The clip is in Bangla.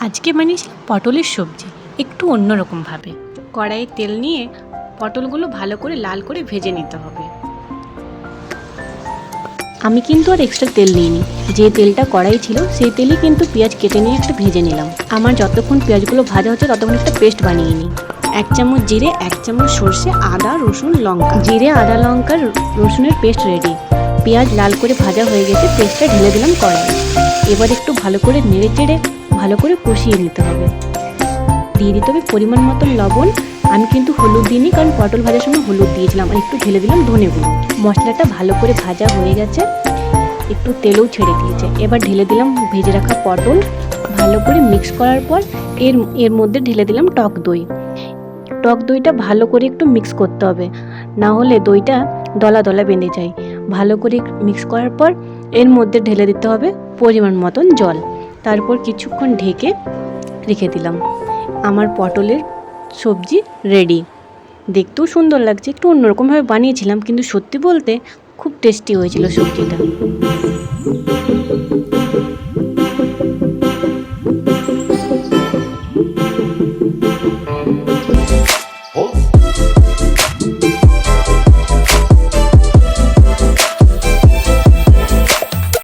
আজকে বানিয়েছি পটলের সবজি, একটু অন্যরকমভাবে। কড়াইয়ে তেল নিয়ে পটলগুলো ভালো করে লাল করে ভেজে নিতে হবে। আমি কিন্তু আর এক্সট্রা তেল নিইনি। যে তেলটা কড়াই ছিল, সেই তেলই কিন্তু পেঁয়াজ কেটে নিয়ে একটু ভেজে নিলাম। আমার যতক্ষণ পেঁয়াজগুলো ভাজা হচ্ছে, ততক্ষণ একটা পেস্ট বানিয়ে নিই। এক চামচ জিরে, এক চামচ সর্ষে, আদা, রসুন, লঙ্কা। জিরে, আদা লঙ্কার রসুনের পেস্ট রেডি। পেঁয়াজ লাল করে ভাজা হয়ে গেছে, পেস্টটা ঢেলে দিলাম কড়াই এবার একটু ভালো করে নেড়ে চেড়ে ভালো করে কষিয়ে নিতে হবে। দিয়ে দিতে হবে পরিমাণ মতন লবণ। আমি কিন্তু হলুদ দিইনি, কারণ পটল ভাজার সময় হলুদ দিয়েছিলাম আর একটু ঢেলে দিলাম ধনে গুঁড়ো। মশলাটা ভালো করে ভাজা হয়ে গেছে। একটু তেলও ছেড়ে দিয়েছে। এবার ঢেলে দিলাম ভেজে রাখা পটল। ভালো করে মিক্স করার পর এর এর মধ্যে ঢেলে দিলাম টক দই। টক দইটা ভালো করে একটু মিক্স করতে হবে। না হলে দইটা দলা দলা বেঁধে যায়। ভালো করে মিক্স করার পর এর মধ্যে ঢেলে দিতে হবে পরিমাণ মতন জল। তারপর কিছুক্ষণ ঢেকে রেখে দিলাম। আমার পটলের সবজি রেডি দেখতেও সুন্দর লাগছে। একটু অন্যরকমভাবে বানিয়েছিলাম, কিন্তু সত্যি বলতে খুব টেস্টি হয়েছিল সবজিটা।